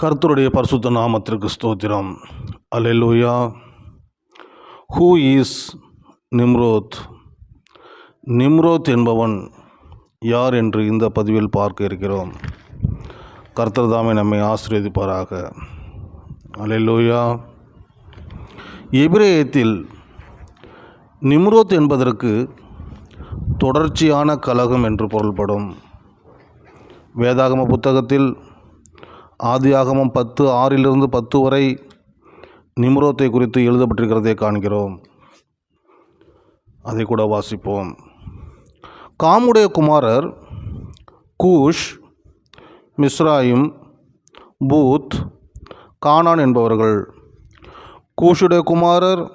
கர்த்தருடைய பரிசுத்த நாமத்திற்கு ஸ்தோத்திரம். Hallelujah who is Nimrod Nimrod என்பவன் யார் என்று இந்த பதிவில் பார்க்க இருக்கிறோம். கர்த்தர் தாமே நம்மை ஆசீர்வதிப்பாராக. அலெலுயா எபிரேயத்தில் நிம்ரோத் என்பதற்கு தொடர்ச்சியான கலகம் என்று பொருள்படும். வேதாகம புத்தகத்தில் ஆதியாகமம் பத்து ஆறிலிருந்து பத்து வரை நிம்ரோத்தை குறித்து எழுதப்பட்டிருக்கிறதை காண்கிறோம். அதை கூட வாசிப்போம். காமுடைய குமாரர் கூஷ் மிஸ்ராயிம் பூத் கானான் என்பவர்கள். கூஷுடைய குமாரர்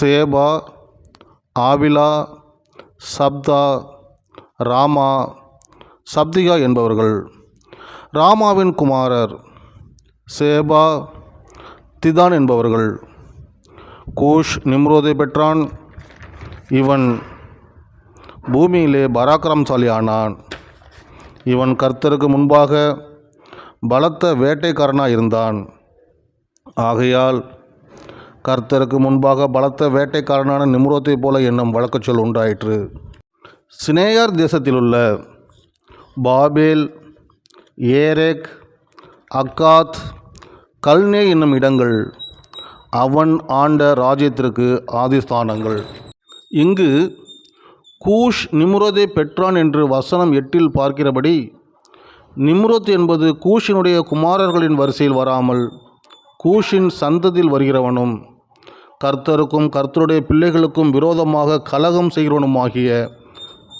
சேபா ஆவிலா சப்தா ராமா சப்திகா என்பவர்கள். ராமாவின் குமாரர் சேபா திதான் என்பவர்கள். கூஷ் நிம்ரோதை பெற்றான். இவன் பூமியிலே பராக்கிரம்சாலி ஆனான் இவன் கர்த்தருக்கு முன்பாக பலத்த வேட்டைக்காரனாக இருந்தான். ஆகையால் கர்த்தருக்கு முன்பாக பலத்த வேட்டைக்காரனான நிம்ரோத்தை போல என்னும் வழக்கச்சொல் உண்டாயிற்று. சினேயார் தேசத்திலுள்ள பாபேல் ஏரேக் அக்காத் கல்னே என்னும் இடங்கள். அவன் ஆண்ட ராஜ்யத்திற்கு ஆதிஸ்தானங்கள். இங்கு கூஷ் நிம்ரோதை பெற்றான் என்று வசனம் எட்டில் பார்க்கிறபடி நிம்ரோத் என்பது கூஷினுடைய குமாரர்களின் வரிசையில் வராமல் கூஷின் சந்ததியில் வருகிறவனும் கர்த்தருக்கும் கர்த்தருடைய பிள்ளைகளுக்கும் விரோதமாக கலகம் செய்கிறவனுமாகிய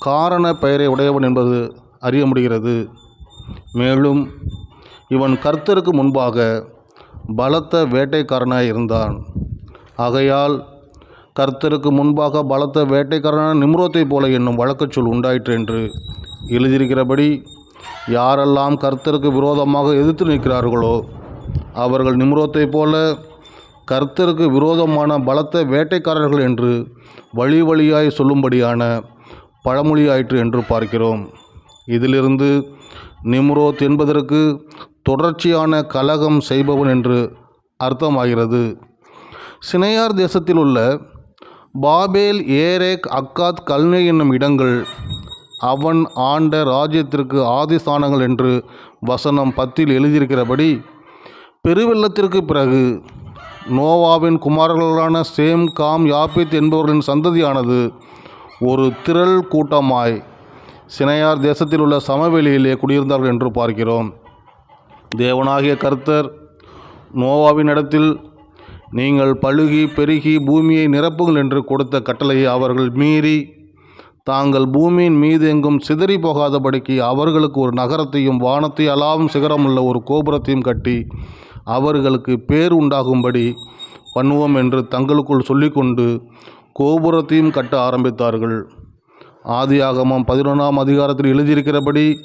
காரண பெயரை உடையவன் என்பது அறிய முடிகிறது. மேலும் இவன் கர்த்தருக்கு முன்பாக பலத்த வேட்டைக்காரனாய் இருந்தான். ஆகையால் கர்த்தருக்கு முன்பாக பலத்த வேட்டைக்காரனான நிம்ரோத்தை போல என்னும் வழக்கச்சொல் உண்டாயிற்று என்று எழுதியிருக்கிறபடி யாரெல்லாம் கர்த்தருக்கு விரோதமாக எதிர்த்து நிற்கிறார்களோ அவர்கள் நிம்ரோத்தை போல கர்த்தருக்கு விரோதமான பலத்த வேட்டைக்காரர்கள் என்று வழி வழியாய் சொல்லும்படியான பழமொழியாயிற்று என்று பார்க்கிறோம். இதிலிருந்து நிம்ரோத் என்பதற்கு தொடர்ச்சியான கலகம் செய்பவன் என்று அர்த்தமாகிறது. சினையார் தேசத்தில் உள்ள பாபேல் ஏரேக் அக்காத் கல்னே என்னும் இடங்கள் அவன் ஆண்ட ராஜ்யத்திற்கு ஆதிஸ்தானங்கள் என்று வசனம் பத்தில் எழுதியிருக்கிறபடி பெருவெள்ளத்திற்கு பிறகு நோவாவின் குமாரர்களான சேம் காம் யாபித் என்பவர்களின் சந்ததியானது ஒரு திரள் கூட்டமாய் சினையார் தேசத்தில் உள்ள சமவெளியிலே குடியிருந்தார்கள் என்று பார்க்கிறோம். தேவனாகிய கர்த்தர் நோவாவின் இடத்தில் நீங்கள் பழுகி பெருகி பூமியை நிரப்புங்கள் என்று கொடுத்த கட்டளையை அவர்கள் மீறி தாங்கள் பூமியின் மீது எங்கும் சிதறி போகாதபடிக்கு அவர்களுக்கு ஒரு நகரத்தையும் வானத்தை அலாவும் சிகரமுள்ள ஒரு கோபுரத்தையும் கட்டி அவர்களுக்கு பேர் உண்டாகும்படி பண்ணுவோம் என்று தங்களுக்குள் சொல்லிக்கொண்டு கோபுரத்தையும் கட்ட ஆரம்பித்தார்கள். ஆதியாகமம் பதினொன்றாம் அதிகாரத்தில் எழுதியிருக்கிறபடி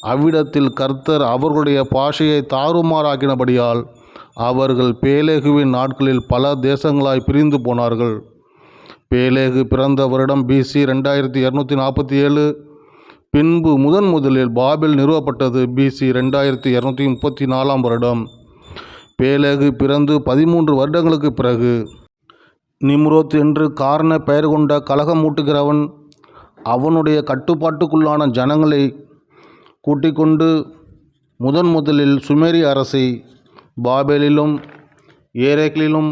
அவ்விடத்தில் கர்த்தர் அவர்களுடைய பாஷையை தாறுமாறாக்கினபடியால் அவர்கள் பேலேகுவின் நாட்களில் பல தேசங்களாய் பிரிந்து போனார்கள். பேலேகு பிறந்த வருடம் பிசி ரெண்டாயிரத்தி இரநூத்தி நாற்பத்தி ஏழு பின்பு முதன் முதலில் பாபில் நிறுவப்பட்டது பிசி ரெண்டாயிரத்தி இரநூத்தி முப்பத்தி நாலாம் வருடம். பேலேகு பிறந்து பதிமூன்று வருடங்களுக்கு பிறகு நிம்ரோத் என்று காரண பெயர் கொண்ட கலகமூட்டுகிறவன் அவனுடைய கட்டுப்பாட்டுக்குள்ளான ஜனங்களை கூட்டிக்கொண்டு முதன் முதலில் சுமேரி அரசை பாபேலிலும் ஏரேக்கிலும்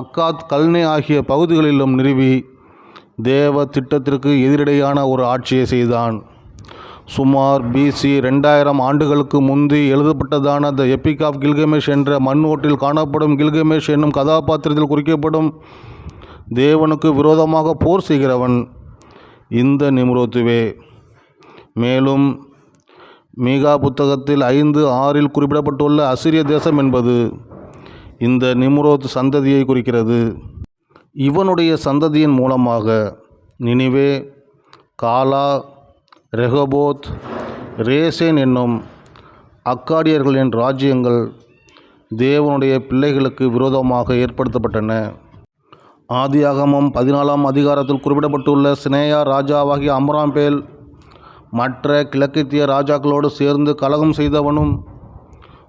அக்காத் கல்னே ஆகிய பகுதிகளிலும் நிறுவி தேவ திட்டத்திற்கு எதிரடையான ஒரு ஆட்சியை செய்தான். சுமார் பிசி ரெண்டாயிரம் ஆண்டுகளுக்கு முந்தி எழுதப்பட்டதான த எபிக் ஆஃப் கில்கமேஷ் என்ற மண் ஓட்டில் காணப்படும் கில்கமேஷ் என்னும் கதாபாத்திரத்தில் குறிக்கப்படும் தேவனுக்கு விரோதமாக போர் செய்கிறவன் இந்த நிம்ரோத்துவே. மேலும் மீகா புத்தகத்தில் ஐந்து ஆறில் குறிப்பிடப்பட்டுள்ள அசிரிய தேசம் என்பது இந்த நிம்ரோத் சந்ததியை குறிக்கிறது. இவனுடைய சந்ததியின் மூலமாக நினிவே காலா ரெகபோத் ரேசேன் என்னும் அக்காடியர்களின் ராஜ்யங்கள் தேவனுடைய பிள்ளைகளுக்கு விரோதமாக ஏற்படுத்தப்பட்டன. ஆதியாகமம் பதினாலாம் அதிகாரத்தில் குறிப்பிடப்பட்டுள்ள சினேயா ராஜாவாகிய அம்ராம்பேல் மற்ற கிழக்கத்திய ராஜாக்களோடு சேர்ந்து கலகம் செய்தவனும்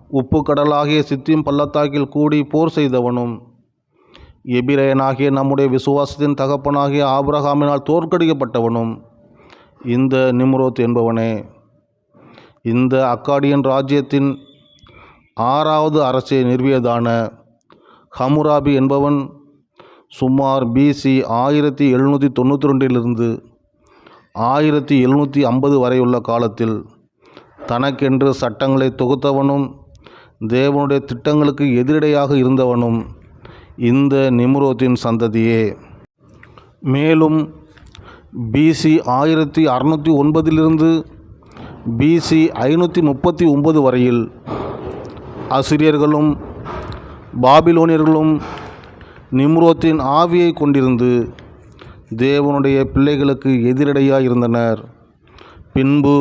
உப்பு கடலாகிய சித்தியும் பள்ளத்தாக்கில் கூடி போர் செய்தவனும் எபிரேயனாகிய நம்முடைய விசுவாசத்தின் தகப்பனாகிய ஆபிரகாமினால் தோற்கடிக்கப்பட்டவனும் இந்த நிம்ரோத் என்பவனே. இந்த அக்காடியன் ராஜ்யத்தின் ஆறாவது அரசை நிறுவியதான ஹமுராபி என்பவன் சுமார் பிசி ஆயிரத்தி எழுநூற்றி தொண்ணூற்றி ரெண்டிலிருந்து ஆயிரத்தி எழுநூற்றி ஐம்பது வரையுள்ள காலத்தில் தனக்கென்று சட்டங்களை தொகுத்தவனும் தேவனுடைய திட்டங்களுக்கு எதிரடையாக இருந்தவனும் இந்த நிம்ரோத்தின் சந்ததியே. மேலும் பிசி ஆயிரத்தி அறநூற்றி ஒன்பதிலிருந்து பிசி ஐநூற்றி முப்பத்தி ஒன்பது வரையில் அசிரியர்களும் பாபிலோனியர்களும் நிம்ரோத்தின் ஆவியை கொண்டிருந்து தேவனுடைய பிள்ளைகளுக்கு எதிரடையாக இருந்தனர் பின்பு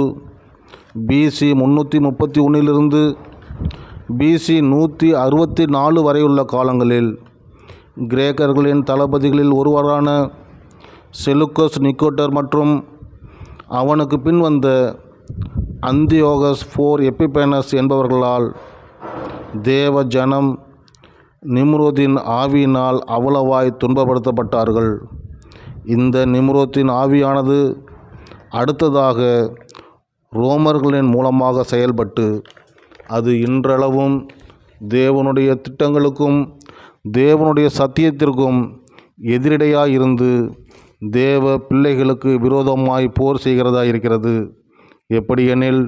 பிசி முந்நூற்றி முப்பத்தி ஒன்றிலிருந்து பிசி நூற்றி அறுபத்தி நாலு வரையுள்ள காலங்களில் கிரேக்கர்களின் தளபதிகளில் ஒருவரான செலுக்கோஸ் நிக்கோட்டர் மற்றும் அவனுக்கு பின் வந்த அந்தியோகஸ் ஃபோர் எப்பிபேனஸ் என்பவர்களால் தேவ ஜனம் நிம்ரோதின் ஆவியினால் அவ்வளவாய் துன்பப்படுத்தப்பட்டார்கள். இந்த நிம்ரோத்தின் ஆவியானது அடுத்ததாக ரோமர்களின் மூலமாக செயல்பட்டு அது இன்றளவும் தேவனுடைய திட்டங்களுக்கும் தேவனுடைய சத்தியத்திற்கும் எதிரடையாக இருந்து தேவ பிள்ளைகளுக்கு விரோதமாய் போர் செய்கிறதா இருக்கிறது எப்படியெனில்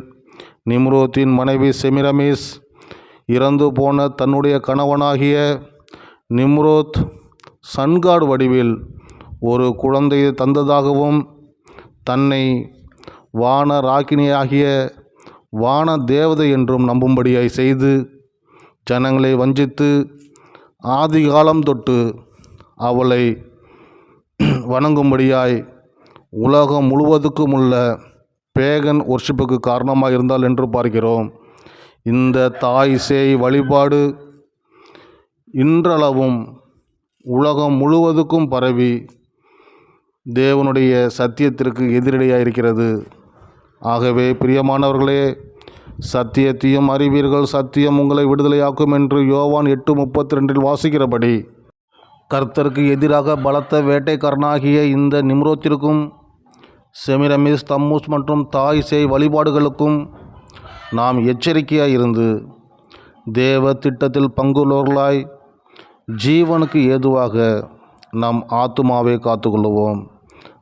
நிம்ரோத்தின் மனைவி செமிரமேஸ் இறந்து போன தன்னுடைய கணவனாகிய நிம்ரோத் சன்காட் வடிவில் ஒரு குழந்தையை தந்ததாகவும் தன்னை வான ராக்கினியாகிய வான தேவதை என்றும் நம்பும்படியாய் செய்து ஜனங்களை வஞ்சித்து ஆதிகாலம் தொட்டு அவளை வணங்கும்படியாய் உலகம் முழுவதுக்கும் உள்ள பேகன் ஒர்ஷிப்புக்கு காரணமாக இருந்தால் என்று பார்க்கிறோம். இந்த தாய் சேய் வழிபாடு இன்றளவும் உலகம் முழுவதுக்கும் பரவி தேவனுடைய சத்தியத்திற்கு எதிரடையாக இருக்கிறது. ஆகவே பிரியமானவர்களே சத்தியத்தையும் அறிவீர்கள். சத்தியம் உங்களை விடுதலையாக்கும் என்று யோவான் எட்டு முப்பத்தி ரெண்டில் வாசிக்கிறபடி கர்த்தருக்கு எதிராக பலத்த வேட்டைக்காரனாகிய இந்த நிம்ரோத்திற்கும் செமிரமிஸ் தம்மூஸ் மற்றும் தாய் சேய் வழிபாடுகளுக்கும் நாம் எச்சரிக்கையாக இருந்து தேவ திட்டத்தில் பங்குள்ளவர்களாய் ஜீவனுக்கு ஏதுவாக நம் ஆத்துமாவை காத்துக்கொள்ளுவோம்.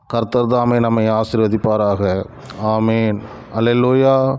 கர்த்தர் தாமே நம்மை ஆசீர்வதிப்பாராக. ஆமேன். அல்லேலூயா.